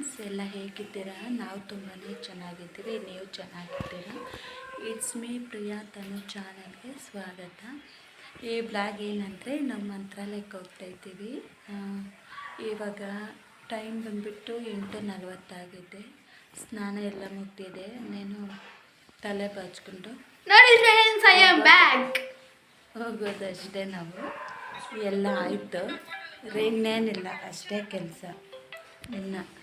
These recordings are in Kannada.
ಫ್ರೆಂಡ್ಸ್ ಎಲ್ಲ ಹೇಗಿದ್ದೀರಾ? ನಾವು ತುಂಬಾ ಚೆನ್ನಾಗಿದ್ದೀವಿ ನೀವು ಚೆನ್ನಾಗಿದ್ದೀರಾ? ಇಟ್ಸ್ ಮೀ ಪ್ರಿಯಾ ತನು ಚಾನಲ್ಗೆ ಸ್ವಾಗತ. ಈ ಬ್ಲಾಗ್ ಏನಂದರೆ ನಮ್ಮ ಮಂತ್ರಾಲಯಕ್ಕೆ ಹೋಗ್ತಾ ಇದ್ದೀವಿ. ಇವಾಗ ಟೈಮ್ ಬಂದುಬಿಟ್ಟು ಎಂಟು ನಲ್ವತ್ತಾಗಿದೆ ಸ್ನಾನ ಎಲ್ಲ ಮುಗ್ದಿದೆ. ನೀನು ತಲೆ ಬಾಚ್ಕೊಂಡು ನೋಡಿ ಫ್ರೆಂಡ್ಸ್ ಐ ಆಮ್ ಬ್ಯಾಕ್ ಹೋಗೋದಷ್ಟೇ ನಾವು. ಎಲ್ಲ ಆಯಿತು. ಇನ್ನೇನಿಲ್ಲ ಅಷ್ಟೇ ಕೆಲಸ. ಇನ್ನು.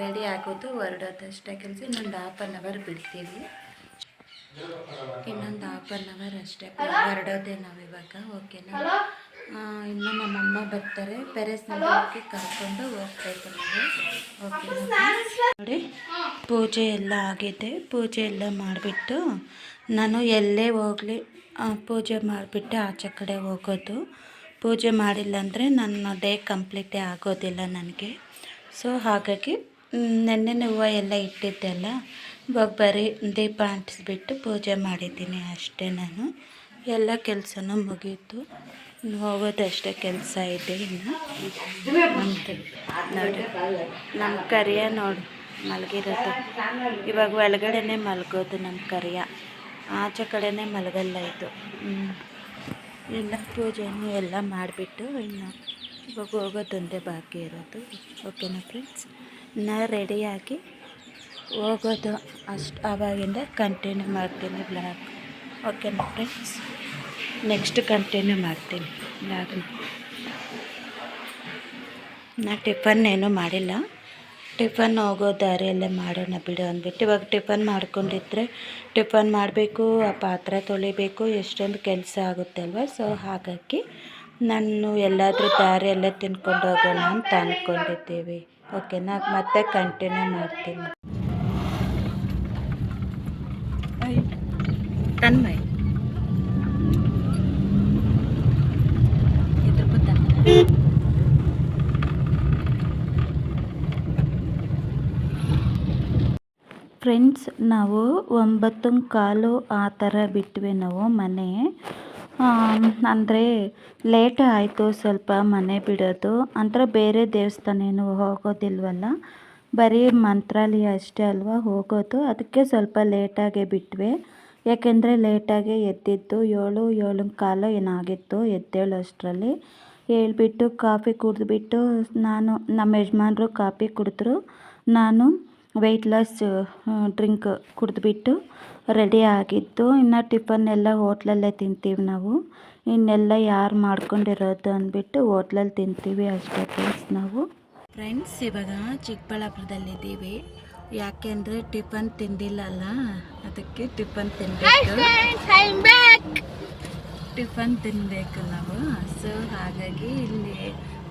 ರೆಡಿ ಆಗೋದು ಹೊರಡೋದಷ್ಟೇ ಕೆಲಸ. ಇನ್ನೊಂದು ಹಾಫ್ ಆನ್ ಅವರ್ ಬಿಡ್ತೀವಿ. ಇನ್ನೊಂದು ಹಾಫ್ ಆನ್ ಅವರ್ ಅಷ್ಟೇ. ಹೊರಡೋದೇ ಇವಾಗ ಓಕೆನಾ ಇನ್ನು ನಮ್ಮಮ್ಮ ಬರ್ತಾರೆ. ಪೆರೆಸ್ನಲ್ಲಿ ಕರ್ಕೊಂಡು ಹೋಗ್ತಾಯಿದ್ದೆ ನಾವು ಓಕೆ ನೋಡಿ ಪೂಜೆ ಎಲ್ಲ ಆಗಿದೆ. ಪೂಜೆ ಎಲ್ಲ ಮಾಡಿಬಿಟ್ಟು ನಾನು ಎಲ್ಲೇ ಹೋಗಲಿ ಪೂಜೆ ಮಾಡಿಬಿಟ್ಟು ಆಚೆ ಕಡೆ ಹೋಗೋದು. ಪೂಜೆ ಮಾಡಿಲ್ಲ ಅಂದರೆ ನನ್ನ ಡೇ ಕಂಪ್ಲೀಟೇ ಆಗೋದಿಲ್ಲ ನನಗೆ. ಸೊ ಹಾಗಾಗಿ ನೆನ್ನೆ ಹೂವು ಎಲ್ಲ ಇಟ್ಟಿದ್ದೆಲ್ಲ, ಇವಾಗ ಬರೀ ದೀಪ ಅಂಟಿಸ್ಬಿಟ್ಟು ಪೂಜೆ ಮಾಡಿದ್ದೀನಿ ಅಷ್ಟೇ ನಾನು. ಎಲ್ಲ ಕೆಲಸನೂ ಮುಗೀತು. ಹೋಗೋದಷ್ಟೇ ಕೆಲಸ ಇದೆ ಇನ್ನು. ನೋಡಿ ನಮ್ಮ ಕರಿಯ ನೋಡಿ, ಮಲಗಿರೋದು. ಇವಾಗ ಒಳಗಡೆನೆ ಮಲಗೋದು ನಮ್ಮ ಕರಿಯ. ಆಚೆ ಕಡೆನೇ ಮಲಗಲ್ಲ ಇದು. ಎಲ್ಲ ಪೂಜೆನೂ ಎಲ್ಲ ಮಾಡಿಬಿಟ್ಟು ಇನ್ನು ಇವಾಗ ಹೋಗೋದೊಂದೇ ಬಾಕಿ ಇರೋದು. ಓಕೆನಾ ಫ್ರೆಂಡ್ಸ್ ನಾ ರೆಡಿಯಾಗಿ ಹೋಗೋದು. ಅಷ್ಟು ಆವಾಗಿಂದ ಕಂಟಿನ್ಯೂ ಮಾಡ್ತೀನಿ ಬ್ಲಾಗ್ ಓಕೆನಾ ಫ್ರೆಂಡ್ಸ್ ನೆಕ್ಸ್ಟ್ ಕಂಟಿನ್ಯೂ ಮಾಡ್ತೀನಿ ಬ್ಲಾಗ್ನ ನಾ. ಟಿಫನ್ ಏನೂ ಮಾಡಿಲ್ಲ. ಟಿಫನ್ ಹೋಗೋ ದಾರಿಯಲ್ಲೇ ಮಾಡೋಣ ಬಿಡು ಅಂದ್ಬಿಟ್ಟು ಇವಾಗ ಟಿಫನ್ ಮಾಡ್ಕೊಂಡಿದ್ರೆ ಟಿಫನ್ ಮಾಡಬೇಕು, ಆ ಪಾತ್ರೆ ತೊಳಿಬೇಕು, ಎಷ್ಟೊಂದು ಕೆಲಸ ಆಗುತ್ತೆ ಅಲ್ವಾ? ಸೊ ಹಾಗಾಗಿ ನಾನು ಎಲ್ಲಾದರೂ ಎಲ್ಲ ತಿನ್ಕೊಂಡು ಹೋಗೋಣ ಅಂತ ಅಂದ್ಕೊಂಡಿದ್ದೀವಿ ಓಕೆನಾ ಮತ್ತೆ ಕಂಟಿನ್ಯೂ ಮಾಡ್ತೀನಿ. ತನ್ಮಯ್ ಫ್ರೆಂಡ್ಸ್ ನಾವು ಒಂಬತ್ತು ಕಾಲು ಆ ಥರ ಬಿಟ್ವಿ ನಾವು ಮನೆ. ಅಂದರೆ ಲೇಟ್ ಆಯಿತು ಸ್ವಲ್ಪ ಮನೆ ಬಿಡೋದು. ಅಂದರೆ ಬೇರೆ ದೇವಸ್ಥಾನ ಏನು ಹೋಗೋದಿಲ್ವಲ್ಲ? ಬರೀ ಮಂತ್ರಾಲಯ ಅಷ್ಟೇ ಅಲ್ವಾ ಹೋಗೋದು? ಅದಕ್ಕೆ ಸ್ವಲ್ಪ ಲೇಟಾಗೆ ಬಿಟ್ವೆ. ಯಾಕೆಂದರೆ ಲೇಟಾಗೆ ಎದ್ದಿದ್ದು ಏಳು ಏಳು ಕಾಲು ಏನಾಗಿತ್ತು ಎದ್ದೇಳು ಅಷ್ಟರಲ್ಲಿ ಹೇಳ್ಬಿಟ್ಟು ಕಾಫಿ ಕುಡಿದ್ಬಿಟ್ಟು ನಾನು, ನಮ್ಮ ಯಜಮಾನರು ಕಾಫಿ ಕುಡಿದ್ರು. ನಾನು ವೆಯ್ಟ್ ಲಾಸ್ ಡ್ರಿಂಕ್ ಕುಡಿದ್ಬಿಟ್ಟು ರೆಡಿ ಆಗಿತ್ತು ಇನ್ನು ಟಿಫನ್ ಎಲ್ಲ ಹೋಟ್ಲಲ್ಲೇ ತಿಂತೀವಿ ನಾವು. ಇನ್ನೆಲ್ಲ ಯಾರು ಮಾಡ್ಕೊಂಡಿರೋದು ಅಂದ್ಬಿಟ್ಟು ಹೋಟ್ಲಲ್ಲಿ ತಿಂತೀವಿ ಅಷ್ಟೇ ಫ್ರೆಂಡ್ಸ್ ನಾವು. ಫ್ರೆಂಡ್ಸ್ ಇವಾಗ ಚಿಕ್ಕಬಳ್ಳಾಪುರದಲ್ಲಿದ್ದೀವಿ. ಯಾಕೆಂದರೆ ಟಿಫನ್ ತಿಂದಿಲ್ಲಲ್ಲ ಅದಕ್ಕೆ ಟಿಫನ್ ತಿನ್ನಬೇಕು friends I am back tiffin ತಿನ್ನಬೇಕು ನಾವು. ಸೊ ಹಾಗಾಗಿ ಇಲ್ಲಿ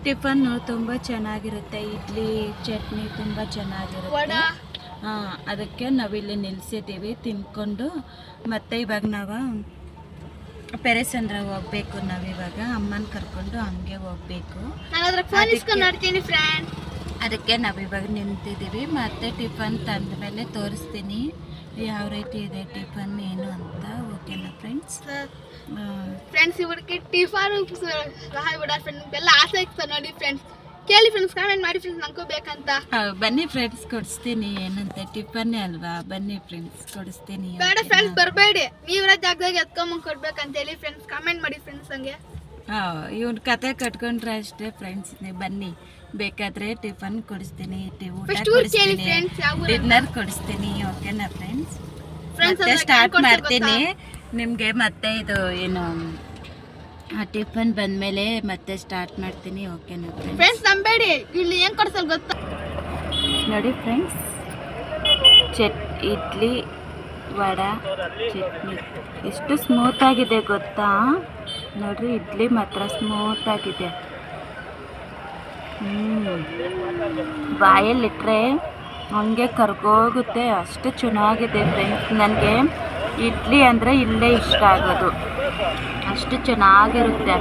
ಟಿಫನ್ನು ತುಂಬ ಚೆನ್ನಾಗಿರುತ್ತೆ. ಇಡ್ಲಿ ಚಟ್ನಿ ತುಂಬ ಚೆನ್ನಾಗಿರುತ್ತೆ. ಅದಕ್ಕೆ ನಾವಿಲ್ಲಿ ನಿಲ್ಸಿದ್ದೀವಿ ತಿನ್ಕೊಂಡು. ಮತ್ತೆ ಇವಾಗ ನಾವು ಪೆರೆಸಂದ್ರ ಹೋಗ್ಬೇಕು ನಾವಿವಾಗ. ಅಮ್ಮನ ಕರ್ಕೊಂಡು ಹಂಗೆ ಹೋಗ್ಬೇಕು. ಅದಕ್ಕೆ ನಾವಿವಾಗ ನಿಂತಿದ್ದೀವಿ. ಮತ್ತೆ ಟಿಫನ್ ತಂದ ಮೇಲೆ ತೋರಿಸ್ತೀನಿ. ಯಾವ ರೀತಿ ಇದೆ ಟಿಫನ್ ಏನು ಅಂತ. ಓಕೆನಾ ಫ್ರೆಂಡ್ಸ್ ಫ್ರೆಂಡ್ಸ್ ಇವರಿಗೆ ಟಿಫನ್ ಎಲ್ಲ ಆಸೆ ಇತ್ತು ನೋಡಿ ಫ್ರೆಂಡ್ಸ್ ಕೇಳಿ ಫ್ರೆಂಡ್ಸ್ ಕಾಮೆಂಟ್ ಮಾಡಿ ಫ್ರೆಂಡ್ಸ್ ನನಗೂ ಬೇಕಂತ. ಬನ್ನಿ ಫ್ರೆಂಡ್ಸ್ ಕೊಡಿಸ್ತೀನಿ. ಏನಂತ ಟಿಫನ್ ಅಲ್ವಾ? ಬನ್ನಿ ಫ್ರೆಂಡ್ಸ್ ಕೊಡಿಸ್ತೀನಿ ಬೇಡ ಫ್ರೆಂಡ್ಸ್ ಬರಬೇಡಿ. ನೀವಿರೋ ಜಾಗದಾಗ ಎತ್ಕೊಂಬಂಗ್ ಕೊಡ್ಬೇಕಂತ ಹೇಳಿ ಫ್ರೆಂಡ್ಸ್ ಕಾಮೆಂಟ್ ಮಾಡಿ ಫ್ರೆಂಡ್ಸ್ ಹಂಗೆ ಇವನ್ ಕತೆ ಕಟ್ಕೊಂಡ್ರೆ ಅಷ್ಟೇ ಫ್ರೆಂಡ್ಸ್ ಬನ್ನಿ ಬೇಕಾದ್ರೆ ಟಿಫನ್ ಕೊಡಿಸ್ತೀನಿ. ಊಟ ಕೊಡಿಸ್ತೀನಿ. ಡಿನ್ನರ್ ಕೊಡಿಸ್ತೀನಿ ಓಕೆನಾ ಫ್ರೆಂಡ್ಸ್ ಮತ್ತೆ ಸ್ಟಾರ್ಟ್ ಮಾಡ್ತೀನಿ. ನಿಮಗೆ ಮತ್ತೆ ಇದು ಏನು ಟಿಫನ್ ಬಂದಮೇಲೆ ಮತ್ತೆ ಸ್ಟಾರ್ಟ್ ಮಾಡ್ತೀನಿ. ಓಕೆ ಫ್ರೆಂಡ್ಸ್ ಫ್ರೆಂಡ್ಸ್ ನಂಬೇಡಿ. ಇಲ್ಲಿ ಏನ್ ಕೊಡ್ಸಲ್ ಗೊತ್ತಾ? ನೋಡಿ ಫ್ರೆಂಡ್ಸ್ ಚಟ್ ಇಡ್ಲಿ ವಡ ಚಟ್ನಿ. ಎಷ್ಟು ಸ್ಮೂತ್ ಆಗಿದೆ ಗೊತ್ತಾ? ನೋಡ್ರಿ ಇಡ್ಲಿ ಮಾತ್ರ ಸ್ಮೂತ್ ಆಗಿದೆ. ಹ್ಞೂ ಬಾಯಲ್ಲಿಟ್ಟರೆ ಹಂಗೆ ಕರ್ಗೋಗುತ್ತೆ. ಅಷ್ಟು ಚೆನ್ನಾಗಿದೆ ಫ್ರೆಂಡ್ಸ್ ನನಗೆ ಇಡ್ಲಿ ಅಂದರೆ ಇಲ್ಲೇ ಇಷ್ಟ ಆಗೋದು. ಅಷ್ಟು ಚೆನ್ನಾಗಿರುತ್ತೆ.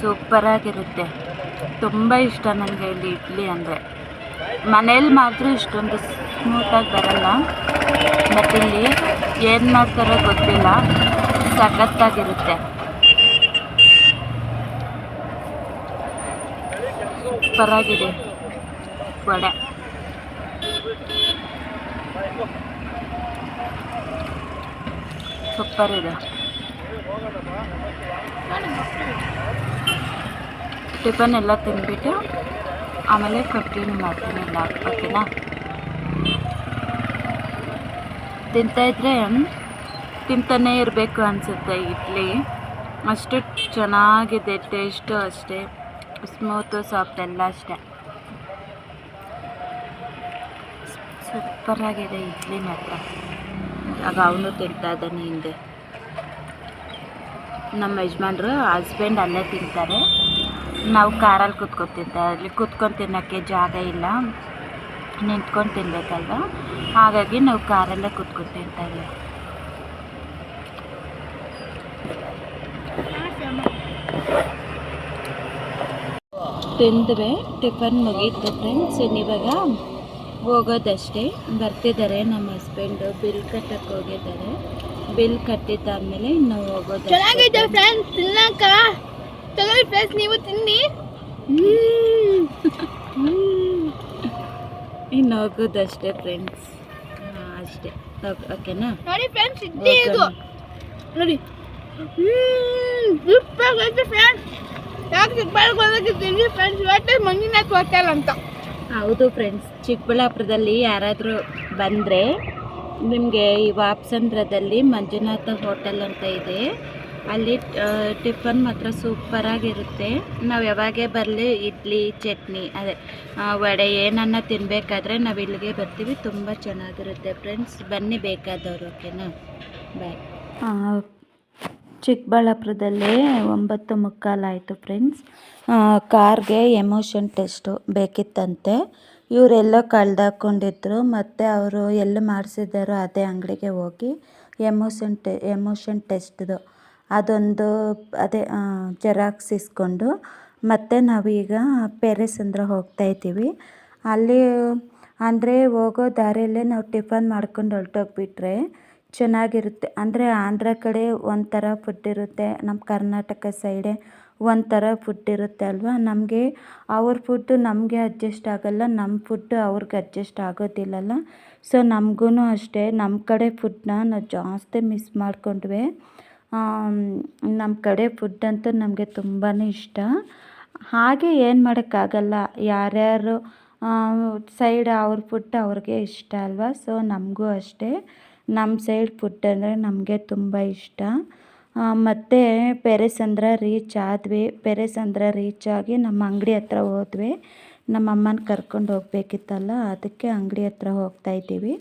ಸೂಪರಾಗಿರುತ್ತೆ. ತುಂಬ ಇಷ್ಟ ನನಗೆ ಇಲ್ಲಿ ಇಡ್ಲಿ ಅಂದರೆ. ಮನೇಲಿ ಮಾತ್ರ ಇಷ್ಟೊಂದು ಸ್ಮೂತಾಗಿ ಬರಲ್ಲ. ಬಟ್ ಇಲ್ಲಿ ಏನು ಮಾಡ್ತಾರೋ ಗೊತ್ತಿಲ್ಲ. ಸಖತ್ತಾಗಿರುತ್ತೆ. ಸೂಪರಾಗಿದೆ. ವಡೆ. ಸೂಪರ್ ಇದೆ ಟಿಫನ್ ಎಲ್ಲ ತಿಂದ್ಬಿಟ್ಟು ಆಮೇಲೆ ಕಂಟಿನ್ಯೂ ಮಾಡ್ತೀನಿ ಎಲ್ಲ ಓಕೆನಾ ತಿಂತಾಯಿದ್ರೆ ತಿಂತಾನೇ ಇರಬೇಕು ಅನಿಸುತ್ತೆ ಇಡ್ಲಿ. ಅಷ್ಟು ಚೆನ್ನಾಗಿದೆ ಟೇಸ್ಟು ಅಷ್ಟೇ ಸ್ಮೂತು ಸಾಫ್ಟ್ ಎಲ್ಲ ಅಷ್ಟೇ. ಸೂಪರಾಗಿದೆ ಇಡ್ಲಿ ಮಾತ್ರ. ಆಗ ಅವನು ತಿಂತಾ ಇದ್ದಾನೆ ಹಿಂದೆ. ನಮ್ಮ ಯಜಮಾನ್ರು ಹಸ್ಬೆಂಡ್ ಅಲ್ಲೇ ತಿಂತಾರೆ. ನಾವು ಕಾರಲ್ಲಿ ಕೂತ್ಕೊಂಡು ತಿಂತಾರೆ ಅಲ್ಲಿ ಕೂತ್ಕೊಂಡು ತಿನ್ನೋಕ್ಕೆ ಜಾಗ ಇಲ್ಲ. ನಿಂತ್ಕೊಂಡು ತಿನ್ಬೇಕಲ್ವ? ಹಾಗಾಗಿ ನಾವು ಕಾರಲ್ಲೇ ಕೂತ್ಕೊಂಡು ತಿಂತಾ ಇದ್ದೀವಿ. ತಿಂದ್ವಿ, ಟಿಫನ್ ಮುಗೀತು ಫ್ರೆಂಡ್ಸ್ ಇನ್ನಿವಾಗ ಹೋಗೋದಷ್ಟೇ. ಬರ್ತಿದ್ದಾರೆ ನಮ್ಮ ಹಸ್ಬೆಂಡು ಬಿಲ್ ಕಟ್ಟಕ್ಕೆ ಹೋಗಿದ್ದಾರೆ. ಬಿಲ್ ಕಟ್ಟಿದ್ದಾದ್ಮೇಲೆ ಇನ್ನು ಹೋಗೋದು ಚೆನ್ನಾಗಿದೆ ಫ್ರೆಂಡ್ಸ್ ತಿನ್ನಕ ತಗೊಳ್ಳಿ ಫ್ರೆಂಡ್ಸ್ ನೀವು ತಿನ್ನಿ. ಇನ್ನು ಹೋಗೋದಷ್ಟೇ ಫ್ರೆಂಡ್ಸ್ ಅಷ್ಟೇ. ಓಕೆನಾ ನೋಡಿ ಫ್ರೆಂಡ್ಸ್ ಇಡ್ಲಿ ಇದು. ನೋಡಿ. ಸೂಪರ್ ಫ್ರೆಂಡ್ಸ್ ಯಾಕೆ ತಿನ್ನಿ ಫ್ರೆಂಡ್ಸ್ ಇವತ್ತೇ ಮಂಜುನಾಥ್ ಹೋಟೆಲ್ ಅಂತ. ಹೌದು ಫ್ರೆಂಡ್ಸ್ ಚಿಕ್ಕಬಳ್ಳಾಪುರದಲ್ಲಿ ಯಾರಾದರೂ ಬಂದರೆ ನಿಮಗೆ ಈ ವಾಪ್ಸಂದ್ರದಲ್ಲಿ ಮಂಜುನಾಥ ಹೋಟೆಲ್ ಅಂತ ಇದೆ. ಅಲ್ಲಿ ಟಿಫನ್ ಮಾತ್ರ ಸೂಪರಾಗಿರುತ್ತೆ ನಾವು ಯಾವಾಗೇ ಬರಲಿ, ಇಡ್ಲಿ, ಚಟ್ನಿ, ಅದೇ ವಡೆ ಏನನ್ನ ತಿನ್ನಬೇಕಾದ್ರೆ ನಾವು ಇಲ್ಲಿಗೆ ಬರ್ತೀವಿ. ತುಂಬ ಚೆನ್ನಾಗಿರುತ್ತೆ ಫ್ರೆಂಡ್ಸ್ ಬನ್ನಿ ಬೇಕಾದವರು ಓಕೆನಾ ಬಾಯ್ ಚಿಕ್ಕಬಳ್ಳಾಪುರದಲ್ಲಿ ಒಂಬತ್ತು ಮುಕ್ಕಾಲಾಯಿತು ಫ್ರೆಂಡ್ಸ್. ಕಾರ್ಗೆ ಎಮೋಷನ್ ಟೆಸ್ಟು ಬೇಕಿತ್ತಂತೆ. ಇವರೆಲ್ಲೋ ಕಳ್ದಾಕೊಂಡಿದ್ರು, ಮತ್ತು ಅವರು ಎಲ್ಲಿ ಮಾಡಿಸಿದ್ದಾರೋ ಅದೇ ಅಂಗಡಿಗೆ ಹೋಗಿ ಎಮೋಷನ್ ಟೆ, ಎಮೋಷನ್ ಟೆಸ್ಟ್ದು. ಅದೊಂದು ಅದೇ ಜೆರಾಕ್ಸ್ ಇಸ್ಕೊಂಡು ಮತ್ತು ನಾವೀಗ ಪೇರೆಸ್ ಹೋಗ್ತಾ ಇದ್ದೀವಿ. ಅಲ್ಲಿ ಅಂದರೆ ಹೋಗೋ ದಾರಿಯಲ್ಲೇ ನಾವು ಟಿಫನ್ ಮಾಡ್ಕೊಂಡು ಹೊರಟೋಗ್ಬಿಟ್ರೆ ಚೆನ್ನಾಗಿರುತ್ತೆ. ಅಂದರೆ ಆಂಧ್ರ ಕಡೆ ಒಂಥರ ಫುಡ್ ಇರುತ್ತೆ ನಮ್ಮ ಕರ್ನಾಟಕ ಸೈಡೆ ಒಂಥರ ಫುಡ್ ಇರುತ್ತೆ ಅಲ್ವಾ? ನಮಗೆ ಅವ್ರ ಫುಡ್ಡು ನಮಗೆ ಅಡ್ಜಸ್ಟ್ ಆಗೋಲ್ಲ ನಮ್ಮ ಫುಡ್ಡು ಅವ್ರಿಗೆ ಅಡ್ಜಸ್ಟ್ ಆಗೋದಿಲ್ಲಲ್ಲ. ಸೊ ನಮಗೂ ಅಷ್ಟೇ ನಮ್ಮ ಕಡೆ ಫುಡ್ಡನ್ನ ನಾವು ಜಾಸ್ತಿ ಮಿಸ್ ಮಾಡಿಕೊಂಡ್ವಿ. ನಮ್ಮ ಕಡೆ ಫುಡ್ ಅಂತೂ ನಮಗೆ ತುಂಬಾ ಇಷ್ಟ. ಹಾಗೆ ಏನು ಮಾಡೋಕ್ಕಾಗಲ್ಲ, ಯಾರ್ಯಾರು ಸೈಡ್ ಅವ್ರ ಫುಡ್ ಅವ್ರಿಗೆ ಇಷ್ಟ ಅಲ್ವಾ? ಸೊ ನಮಗೂ ಅಷ್ಟೇ. ನಮ್ಮ ಸೈಡ್ ಫುಡ್ ಅಂದರೆ ನಮಗೆ ತುಂಬ ಇಷ್ಟ. ಮತ್ತು ಪೆರೇಸಂದ್ರ ರೀಚ್ ಆದ್ವಿ. ಪೆರೇಸಂದ್ರ ರೀಚ್ ಆಗಿ ನಮ್ಮ ಅಂಗಡಿ ಹತ್ರ ಹೋದ್ವಿ. ನಮ್ಮ ಅಮ್ಮನ ಕರ್ಕೊಂಡು ಹೋಗ್ಬೇಕಿತ್ತಲ್ಲ, ಅದಕ್ಕೆ ಅಂಗಡಿ ಹತ್ರ ಹೋಗ್ತಾ ಇದ್ದೀವಿ.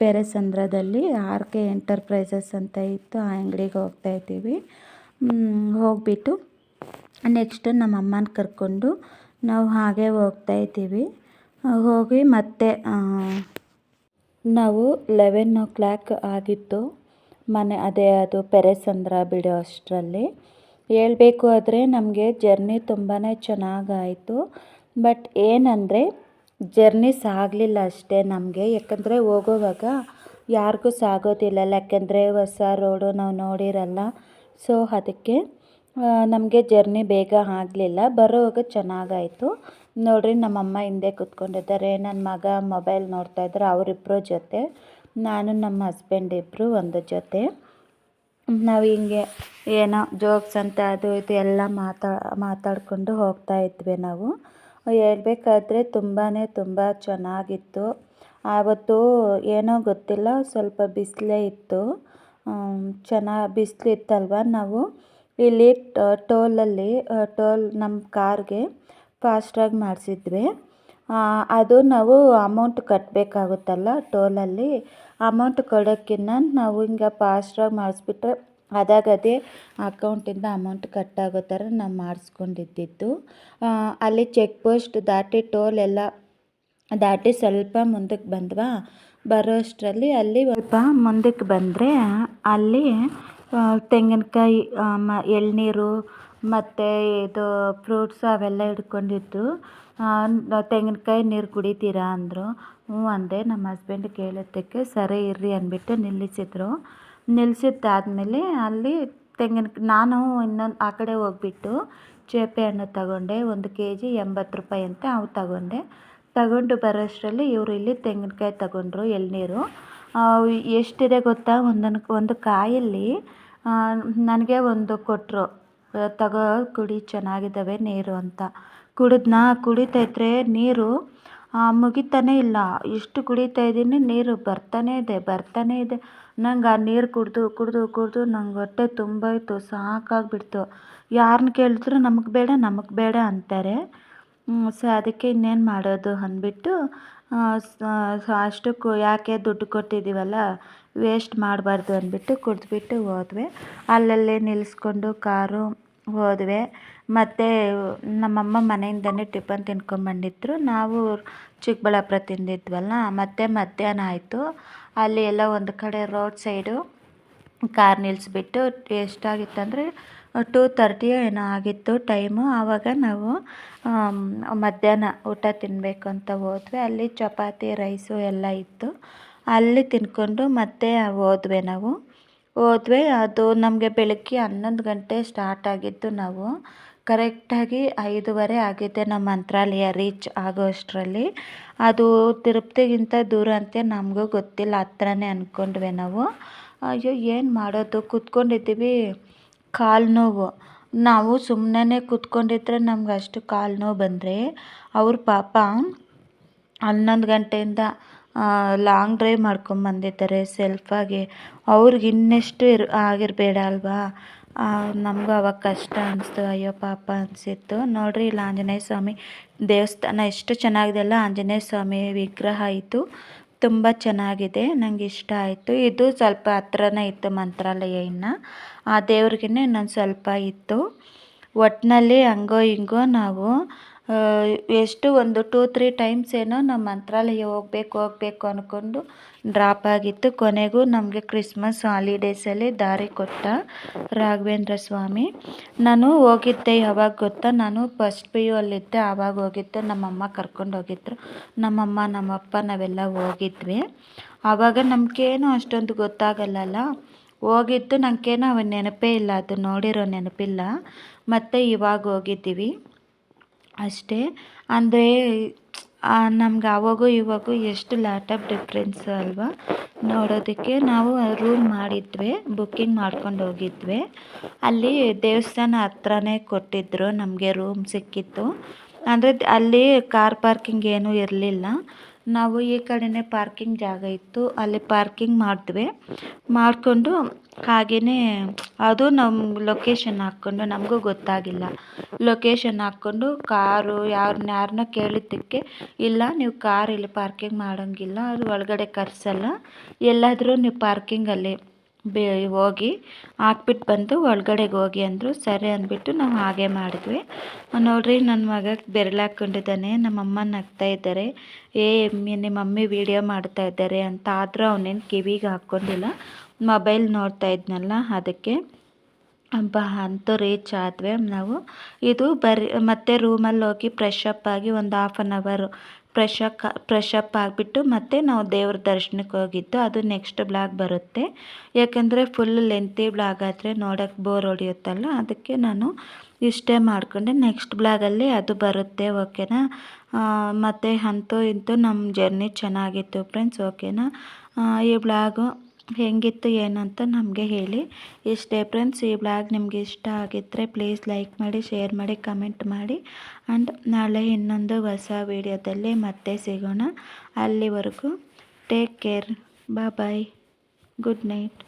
ಪೆರೇಸಂದ್ರದಲ್ಲಿ ಆರ್ ಕೆ ಎಂಟರ್ಪ್ರೈಸಸ್ ಅಂತ ಇತ್ತು, ಆ ಅಂಗಡಿಗೆ ಹೋಗ್ತಾ ಇದ್ದೀವಿ. ಹೋಗ್ಬಿಟ್ಟು ನೆಕ್ಸ್ಟ್ ನಮ್ಮ ಅಮ್ಮನ ಕರ್ಕೊಂಡು ನಾವು ಹಾಗೆ ಹೋಗ್ತಾ ಇದ್ದೀವಿ. ಹೋಗಿ ಮತ್ತೆ ನಾವು ಲೆವೆನ್ ಓ ಕ್ಲಾಕ್ ಆಗಿತ್ತು. ಮನೆ ಅದೇ ಅದು ಪೆರೇಸಂದ್ರ ಬಿಡೋ ಅಷ್ಟರಲ್ಲಿ. ಹೇಳಬೇಕು ಆದರೆ ನಮಗೆ ಜರ್ನಿ ತುಂಬಾ ಚೆನ್ನಾಗಾಯಿತು. ಬಟ್ ಏನಂದರೆ ಜರ್ನಿ ಸಾಗಲಿಲ್ಲ ಅಷ್ಟೇ ನಮಗೆ. ಯಾಕಂದರೆ ಹೋಗೋವಾಗ ಯಾರಿಗೂ ಸಾಗೋದಿಲ್ಲ. ಯಾಕೆಂದರೆ ಹೊಸ ರೋಡು ನಾವು ನೋಡಿರಲ್ಲ. ಸೊ ಅದಕ್ಕೆ ನಮಗೆ ಜರ್ನಿ ಬೇಗ ಆಗಲಿಲ್ಲ. ಬರೋವಾಗ ಚೆನ್ನಾಗಾಯಿತು. ನೋಡ್ರಿ, ನಮ್ಮಮ್ಮ ಹಿಂದೆ ಕೂತ್ಕೊಂಡಿದ್ದಾರೆ. ನನ್ನ ಮಗ ಮೊಬೈಲ್ ನೋಡ್ತಾ ಇದ್ದಾರೆ ಅವರಿಬ್ಬರು ಜೊತೆ, ನಾನು ನಮ್ಮ ಹಸ್ಬೆಂಡ್ ಇಬ್ಬರು ಒಂದು ಜೊತೆ. ನಾವು ಹಿಂಗೆ ಏನೋ ಜೋಕ್ಸ್ ಅಂತ ಅದು ಇದು ಎಲ್ಲ ಮಾತಾ, ಮಾತಾಡಿಕೊಂಡು ಹೋಗ್ತಾ ಇದ್ವಿ ನಾವು. ಹೇಳ್ಬೇಕಾದ್ರೆ ತುಂಬಾ ತುಂಬ ಚೆನ್ನಾಗಿತ್ತು. ಆವತ್ತು ಏನೋ ಗೊತ್ತಿಲ್ಲ, ಸ್ವಲ್ಪ ಬಿಸಿಲೇ ಇತ್ತು. ಚೆನ್ನಾಗಿ ಬಿಸಿಲು ಇತ್ತಲ್ವ ನಾವು? ಇಲ್ಲಿ ಟೋಲಲ್ಲಿ ಟೋಲ್ ನಮ್ಮ ಕಾರ್ಗೆ ಫಾಸ್ಟಾಗಿ ಮಾಡಿಸಿದ್ವಿ. ಅದು ನಾವು ಅಮೌಂಟ್ ಕಟ್ಟಬೇಕಾಗುತ್ತಲ್ಲ ಟೋಲಲ್ಲಿ ಅಮೌಂಟ್ ಕೊಡೋಕ್ಕಿಂತ ನಾವು ಹಿಂಗೆ ಫಾಸ್ಟಾಗಿ ಮಾಡಿಸ್ಬಿಟ್ರೆ ಅದಾಗದೇ ಅಕೌಂಟಿಂದ ಅಮೌಂಟ್ ಕಟ್ಟಾಗೋ ಥರ ನಾವು ಮಾಡಿಸ್ಕೊಂಡಿದ್ದಿದ್ದು. ಅಲ್ಲಿ ಚೆಕ್ ಪೋಸ್ಟ್ ದಾಟಿ ಟೋಲ್ ಎಲ್ಲ ದಾಟಿ ಸ್ವಲ್ಪ ಮುಂದಕ್ಕೆ ಬಂದ್ವಾ? ಬರೋ ಅಷ್ಟರಲ್ಲಿ ಅಲ್ಲಿ ಸ್ವಲ್ಪ ಮುಂದಕ್ಕೆ ಬಂದರೆ ಅಲ್ಲಿ ತೆಂಗಿನಕಾಯಿ ಎಳನೀರು ಮತ್ತು ಇದು ಫ್ರೂಟ್ಸ್ ಅವೆಲ್ಲ ಹಿಡ್ಕೊಂಡಿದ್ರು. ತೆಂಗಿನಕಾಯಿ ನೀರು ಕುಡಿತೀರಾ ಅಂದರು. ಹ್ಞೂ ಅಂದೆ, ನಮ್ಮ ಹಸ್ಬೆಂಡ್ ಕೇಳಿದ್ದಕ್ಕೆ ಸರಿ ಇರ್ರಿ ಅಂದ್ಬಿಟ್ಟು ನಿಲ್ಲಿಸಿದ್ರು. ನಿಲ್ಲಿಸಿದ್ದಾದ್ಮೇಲೆ ಅಲ್ಲಿ ತೆಂಗಿನ, ನಾನು ಇನ್ನೊಂದು, ಆ ಕಡೆ ಹೋಗ್ಬಿಟ್ಟು ಚೇಪೆ ಹಣ್ಣು ತಗೊಂಡೆ, ಒಂದು ಕೆ ಜಿ ಎಂಬತ್ತು ರೂಪಾಯಿ ಅಂತ ಅವು ತಗೊಂಡೆ. ತಗೊಂಡು ಬರೋಷ್ಟರಲ್ಲಿ ಇವರು ಇಲ್ಲಿ ತೆಂಗಿನಕಾಯಿ ತಗೊಂಡ್ರು ಎಳ್ನೀರು. ಎಷ್ಟಿದೆ ಗೊತ್ತಾ? ಒಂದೊಂದು, ಒಂದು ಕಾಯಲ್ಲಿ ನನಗೆ ಒಂದು ಕೊಟ್ಟರು ತಗೋ ಕುಡಿ ಚೆನ್ನಾಗಿದ್ದಾವೆ ನೀರು ಅಂತ. ಕುಡಿದ್ನಾ? ಕುಡಿತೈತ್ರೆ ನೀರು ಮುಗಿತಾನೇ ಇಲ್ಲ. ಎಷ್ಟು ಕುಡಿತಾ ಇದ್ದೀನಿ, ನೀರು ಬರ್ತಾನೇ ಇದೆ ಬರ್ತಾನೇ ಇದೆ. ನಂಗೆ ಆ ನೀರು ಕುಡಿದು ಕುಡಿದು ಕುಡಿದು ನಂಗೆ ಹೊಟ್ಟೆ ತುಂಬೋಯ್ತು, ಸಾಕಾಗ್ಬಿಡ್ತು. ಯಾರನ್ನ ಕೇಳಿದ್ರು ನಮಗೆ ಬೇಡ ನಮಗೆ ಬೇಡ ಅಂತಾರೆ. ಸೊ, ಅದಕ್ಕೆ ಇನ್ನೇನು ಮಾಡೋದು ಅಂದ್ಬಿಟ್ಟು ಅಷ್ಟಕ್ಕೂ ಯಾಕೆ ದುಡ್ಡು ಕೊಟ್ಟಿದ್ದೀವಲ್ಲ, ವೇಸ್ಟ್ ಮಾಡಬಾರ್ದು ಅಂದ್ಬಿಟ್ಟು ಕುಡಿದ್ಬಿಟ್ಟು ಹೋದ್ವಿ. ಅಲ್ಲಲ್ಲೇ ನಿಲ್ಲಿಸ್ಕೊಂಡು ಕಾರು ಹೋದ್ವಿ. ಮತ್ತು ನಮ್ಮಮ್ಮ ಮನೆಯಿಂದನೇ ಟಿಫನ್ ತಿನ್ಕೊಂಬಂದಿದ್ರು ನಾವು ಚಿಕ್ಕಬಳ್ಳಾಪುರ ತಿಂದಿದ್ವಲ್ಲ, ಮತ್ತು ಮಧ್ಯಾಹ್ನ ಆಯಿತು. ಅಲ್ಲಿ ಎಲ್ಲ ಒಂದು ಕಡೆ ರೋಡ್ ಸೈಡು ಕಾರ್ ನಿಲ್ಲಿಸ್ಬಿಟ್ಟು ಎಷ್ಟಾಗಿತ್ತಂದರೆ ಟೂ ತರ್ಟಿಯೋ ಏನೋ ಆಗಿತ್ತು ಟೈಮು. ಆವಾಗ ನಾವು ಮಧ್ಯಾಹ್ನ ಊಟ ತಿನ್ನಬೇಕು ಅಂತ ಹೋದ್ವಿ. ಅಲ್ಲಿ ಚಪಾತಿ, ರೈಸು ಎಲ್ಲ ಇತ್ತು. ಅಲ್ಲಿ ತಿಂದ್ಕೊಂಡು ಮತ್ತೆ ಹೋದ್ವಿ ನಾವು. ಹೋದ್ವಿ. ಅದು ನಮಗೆ ಬೆಳಗ್ಗೆ ಹನ್ನೊಂದು ಗಂಟೆ ಸ್ಟಾರ್ಟ್ ಆಗಿದ್ದು ನಾವು. ಕರೆಕ್ಟಾಗಿ ಐದೂವರೆ ಆಗಿದೆ ನಮ್ಮ ಮಂತ್ರಾಲಯ ರೀಚ್ ಆಗೋ ಅಷ್ಟರಲ್ಲಿ ಅದು ತಿರುಪತಿಗಿಂತ ದೂರ ಅಂತ ನಮಗೂ ಗೊತ್ತಿಲ್ಲ, ಹತ್ರನೇ ಅಂದ್ಕೊಂಡ್ವಿ ನಾವು. ಅಯ್ಯೋ, ಏನು ಮಾಡೋದು? ಕೂತ್ಕೊಂಡಿದ್ದೀವಿ ಕಾಲು ನೋವು. ನಾವು ಸುಮ್ಮನೆ ಕೂತ್ಕೊಂಡಿದ್ರೆ ನಮ್ಗೆ ಅಷ್ಟು ಕಾಲು ನೋವು ಬಂದರೆ, ಅವ್ರ ಪಾಪ ಹನ್ನೊಂದು ಗಂಟೆಯಿಂದ ಲಾಂಗ್ ಡ್ರೈವ್ ಮಾಡ್ಕೊಂಬಂದಿದ್ದಾರೆ ಸೆಲ್ಫಾಗಿ ಅವ್ರಿಗೆ ಇನ್ನೆಷ್ಟು ಇರ್, ಆಗಿರಬೇಡ ಅಲ್ವಾ? ನಮಗೂ ಅವಾಗ ಕಷ್ಟ ಅನಿಸ್ತು. ಅಯ್ಯೋ, ಪಾಪ ಅನಿಸಿತ್ತು. ನೋಡಿರಿ, ಇಲ್ಲಿ, ಆಂಜನೇಯ ಸ್ವಾಮಿ ದೇವಸ್ಥಾನ ಎಷ್ಟು ಚೆನ್ನಾಗಿದೆ ಅಲ್ಲ? ಆಂಜನೇಯ ಸ್ವಾಮಿ ವಿಗ್ರಹ ಇತ್ತು ತುಂಬ ಚೆನ್ನಾಗಿದೆ. ನಂಗೆ ಇಷ್ಟ ಆಯಿತು. ಇದು ಸ್ವಲ್ಪ ಹತ್ರನೇ ಇತ್ತು ಮಂತ್ರಾಲಯ ಇನ್ನು. ಆ ದೇವ್ರಿಗೆ ಇನ್ನೊಂದು ಸ್ವಲ್ಪ ಇತ್ತು. ಒಟ್ಟಿನಲ್ಲಿ ಹಂಗೋ ಹಿಂಗೋ ನಾವು ಎಷ್ಟು ಒಂದು ಟೂ ತ್ರೀ ಟೈಮ್ಸ್ ಏನೋ ನಮ್ಮ ಮಂತ್ರಾಲಯ ಹೋಗ್ಬೇಕು ಹೋಗ್ಬೇಕು ಅಂದ್ಕೊಂಡು ಡ್ರಾಪ್ ಆಗಿತ್ತು. ಕೊನೆಗೂ ನಮಗೆ ಕ್ರಿಸ್ಮಸ್ ಹಾಲಿಡೇಸಲ್ಲಿ ದಾರಿ ಕೊಟ್ಟ ರಾಘವೇಂದ್ರ ಸ್ವಾಮಿ. ನಾನು ಹೋಗಿದ್ದೆ ಯಾವಾಗ ಗೊತ್ತಾ? ನಾನು ಫಸ್ಟ್ ಪಿ ಯು ಅಲ್ಲಿದ್ದೆ ಆವಾಗ ಹೋಗಿದ್ದೆ. ನಮ್ಮಮ್ಮ ಕರ್ಕೊಂಡು ಹೋಗಿದ್ರು. ನಮ್ಮಮ್ಮ, ನಮ್ಮಪ್ಪ ನಾವೆಲ್ಲ ಹೋಗಿದ್ವಿ. ಆವಾಗ ನಮಗೇನು ಅಷ್ಟೊಂದು ಗೊತ್ತಾಗಲ್ಲಲ್ಲ. ಹೋಗಿದ್ದು ನನಗೇನೋ ಅವನ ನೆನಪೇ ಇಲ್ಲ, ಅದು ನೋಡಿರೋ ನೆನಪಿಲ್ಲ. ಮತ್ತು ಇವಾಗ ಹೋಗಿದ್ದೀವಿ. ಅಷ್ಟೇ. ಅಂದರೆ ನಮ್ಗೆ ಆವಾಗೂ ಇವಾಗೂ ಎಷ್ಟು ಲ್ಯಾಟಪ್ ಡಿಫ್ರೆನ್ಸ್ ಅಲ್ವಾ? ನೋಡೋದಕ್ಕೆ ನಾವು ರೂಮ್ ಮಾಡಿದ್ವಿ ಬುಕ್ಕಿಂಗ್ ಮಾಡ್ಕೊಂಡು ಹೋಗಿದ್ವಿ. ಅಲ್ಲಿ ದೇವಸ್ಥಾನ ಹತ್ರನೇ ಕೊಟ್ಟಿದ್ದರು ನಮಗೆ ರೂಮ್ ಸಿಕ್ಕಿತ್ತು. ಅಂದರೆ ಅಲ್ಲಿ ಕಾರ್ ಪಾರ್ಕಿಂಗ್ ಏನೂ ಇರಲಿಲ್ಲ. ನಾವು ಈ ಕಡೆನೇ ಪಾರ್ಕಿಂಗ್ ಜಾಗ ಇತ್ತು. ಅಲ್ಲಿ ಪಾರ್ಕಿಂಗ್ ಮಾಡಿದ್ವಿ. ಮಾಡಿಕೊಂಡು ಹಾಗೆಯೇ ಅದು ನಮ್ಮ ಲೊಕೇಶನ್ ಹಾಕ್ಕೊಂಡು ನಮಗೂ ಗೊತ್ತಾಗಿಲ್ಲ. ಲೊಕೇಶನ್ ಹಾಕ್ಕೊಂಡು ಕಾರು ಯಾರನ್ನ ಯಾರನ್ನ ಕೇಳಿದ್ದಕ್ಕೆ ಇಲ್ಲ, ನೀವು ಕಾರ್ ಇಲ್ಲಿ ಪಾರ್ಕಿಂಗ್ ಮಾಡೋಂಗಿಲ್ಲ. ಅದು ಒಳಗಡೆ ಕರ್ಸಲ್ಲ. ಎಲ್ಲಾದರೂ ನೀವು ಪಾರ್ಕಿಂಗಲ್ಲಿ ಬೇ ಹೋಗಿ ಹಾಕ್ಬಿಟ್ಟು ಬಂದು ಒಳಗಡೆಗೆ ಹೋಗಿ ಅಂದರು ಸರಿ ಅಂದ್ಬಿಟ್ಟು ನಾವು ಹಾಗೆ ಮಾಡಿದ್ವಿ. ನೋಡಿರಿ ನನ್ನ ಮಗ ಬೆರಳು ಹಾಕ್ಕೊಂಡಿದ್ದಾನೆ ನಮ್ಮಮ್ಮ ನಗ್ತಾ ಇದ್ದಾರೆ. ಏ ನಿಮ್ಮ ಮಮ್ಮಿ ವೀಡಿಯೋ ಮಾಡ್ತಾ ಇದ್ದಾರೆ ಅಂತ ಆದರೂ ಅವನೇನು ಕಿವಿಗೆ ಹಾಕ್ಕೊಂಡಿಲ್ಲ ಮೊಬೈಲ್ ನೋಡ್ತಾ ಇದ್ನಲ್ಲ ಅದಕ್ಕೆ. ಹಬ್ಬ ಅಂತ ರೀಚ್ ಆದ್ವಿ ನಾವು. ಇದು ಬರಿ, ಮತ್ತೆ ರೂಮಲ್ಲಿ ಹೋಗಿ ಫ್ರೆಶ್ ಅಪ್ ಆಗಿ ಒಂದು ಹಾಫ್ ಆನ್ ಅವರು ಫ್ರೆಶ್ ಪ್ರೆಶಪ್ ಆಗಿಬಿಟ್ಟು ಮತ್ತೆ ನಾವು ದೇವ್ರ ದರ್ಶನಕ್ಕೆ ಹೋಗಿದ್ದು, ಅದು ನೆಕ್ಸ್ಟ್ ಬ್ಲಾಗ್ ಬರುತ್ತೆ. ಯಾಕಂದರೆ ಫುಲ್ ಲೆಂತಿ ಬ್ಲಾಗ್ ಆದರೆ ನೋಡೋಕ್ಕೆ ಬೋರ್ ಹೊಡೆಯುತ್ತಲ್ಲ, ಅದಕ್ಕೆ ನಾನು ಇಷ್ಟೇ ಮಾಡಿಕೊಂಡೆ. ನೆಕ್ಸ್ಟ್ ಬ್ಲಾಗಲ್ಲಿ ಅದು ಬರುತ್ತೆ ಓಕೆನಾ ಮತ್ತು ಅಂತೂ ಇಂತೂ ನಮ್ಮ ಜರ್ನಿ ಚೆನ್ನಾಗಿತ್ತು ಫ್ರೆಂಡ್ಸ್ ಓಕೆನಾ ಈ ಬ್ಲಾಗು ಹೇಗಿತ್ತು, ಏನಂತ ನಮಗೆ ಹೇಳಿ. ಇಷ್ಟೇ ಫ್ರೆಂಡ್ಸ್, ಈ ಬ್ಲಾಗ್ ನಿಮಗೆ ಇಷ್ಟ ಆಗಿದ್ದರೆ ಪ್ಲೀಸ್ ಲೈಕ್ ಮಾಡಿ ಶೇರ್ ಮಾಡಿ ಕಮೆಂಟ್ ಮಾಡಿ. ಆ್ಯಂಡ್ ನಾಳೆ ಇನ್ನೊಂದು ಹೊಸ ವೀಡಿಯೋದಲ್ಲಿ ಮತ್ತೆ ಸಿಗೋಣ. ಅಲ್ಲಿವರೆಗೂ take care bye good night